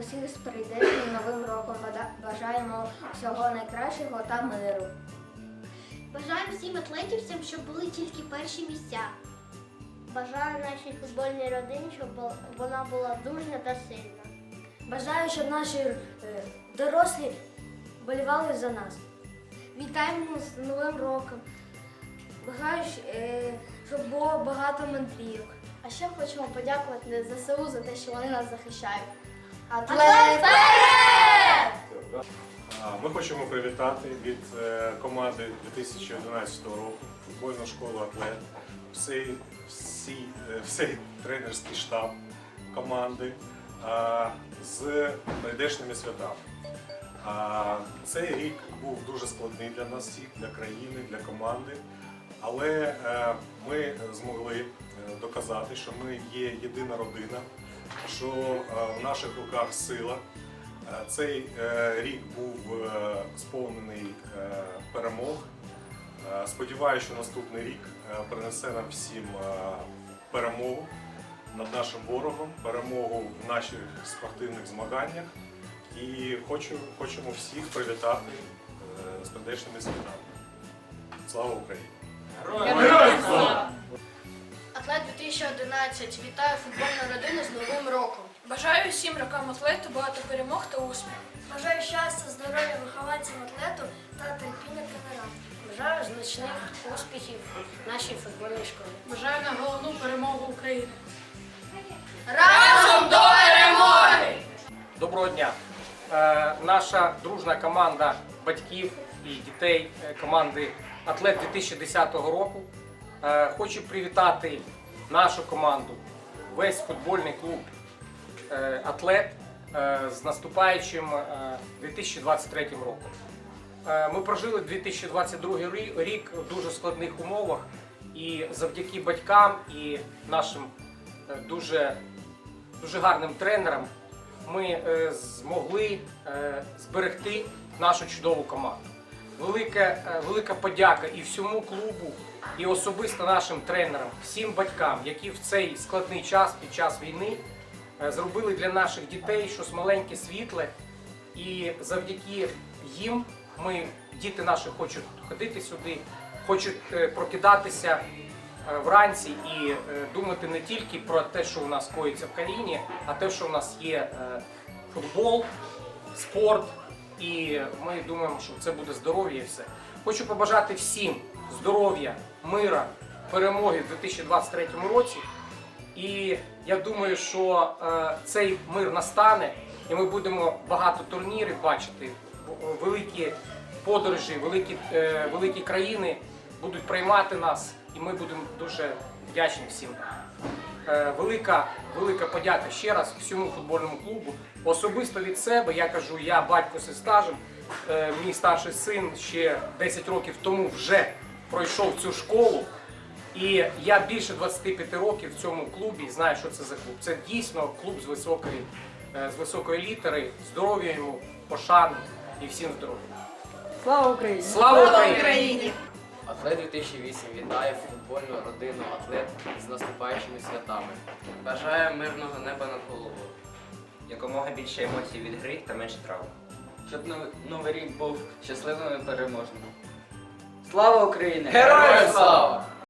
усіх з прийдешнім новим роком. Бажаємо всього найкращого та миру. Бажаємо всім атлетівцям, щоб були тільки перші місця. Бажаю нашій футбольній родині, щоб вона була дружня та сильна. Бажаю, щоб наші е, дорослі болівали за нас. Вітаємо з Новим роком. Бажаю, е, щоб було багато мандрівок. А ще хочемо подякувати ЗСУ за те, що вони нас захищають. А, Ми хочемо привітати від е, команди 2011 року футбольну школу Атлет, всей, всі, е, тренерський штаб команди з прийдешніми святами. Цей рік був дуже складний для нас всіх, для країни, для команди. Але е, ми змогли е, доказати, що ми є єдина родина, що е, в наших руках сила. Е, Цей е, рік був сповнений перемог. Сподіваюся, що наступний рік принесе нам всім перемогу над нашим ворогом, перемогу в наших спортивних змаганнях. І хочу, хочемо всіх привітати з прийдешніми святами. Слава Україні! Атлет 2011 вітаю футбольну родину з Новим роком. Бажаю всім рокам атлету багато перемог та успіхів. Бажаю щастя, здоров'я вихованцям атлету та терпіння тренерам. Бажаю значних успіхів нашій футбольній школі. Бажаю на головну перемогу України. Разом до перемоги! Доброго дня! Е, наша дружна команда батьків і дітей е, команди Атлет 2010 року. Е, хочу привітати нашу команду, весь футбольний клуб е, Атлет е, з наступаючим е, 2023 роком. Е, Ми прожили 2022 рік в дуже складних умовах і завдяки батькам і нашим дуже, дуже гарним тренерам ми змогли зберегти нашу чудову команду. Велика, велика подяка і всьому клубу, і особисто нашим тренерам, всім батькам, які в цей складний час під час війни е, зробили для наших дітей щось маленьке, світле. І завдяки їм ми, діти наші, хочуть ходити сюди, хочуть е, прокидатися е, вранці і думати не тільки про те, що у нас коїться в країні, а те, що у нас є футбол, спорт, і ми думаємо, що це буде здоров'я і все. Хочу побажати всім здоров'я, мира, перемоги в 2023 році. І я думаю, що е, цей мир настане, і ми будемо багато турнірів бачити, великі подорожі, великі, е, великі країни будуть приймати нас, і ми будемо дуже вдячні всім. Е, велика, велика подяка ще раз всьому футбольному клубу. Особисто від себе я кажу, я батько зі стажем. Е, Мій старший син ще 10 років тому вже пройшов цю школу. І я більше 25 років в цьому клубі і знаю, що це за клуб. Це дійсно клуб з високої, е, з високої літери. Здоров'я йому, пошани і всім здоров'я. Слава Україні! Слава Україні! Атлет 2008 вітає футбольну родину атлет з наступаючими святами. Бажає мирного неба над головою. Якомога більше емоцій від гри та менше травм. Щоб новий рік був щасливим і переможним. Слава Україні! Героям слава!